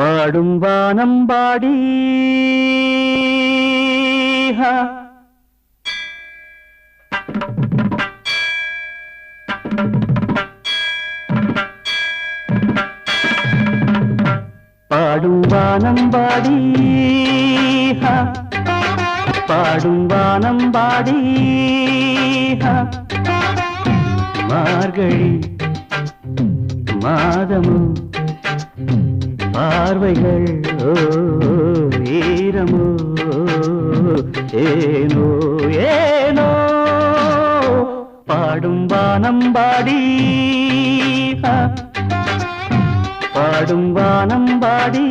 பாடும் வானம் பாடி. பாடும் வானம் பாடி. பாடும் வானம் பாடி. மார்கழி மாதமும் பார்வைகள் வீரமோ ஏனோ ஏனோ பாடும் வானம்பாடி ஆ, பாடும் வானம்பாடி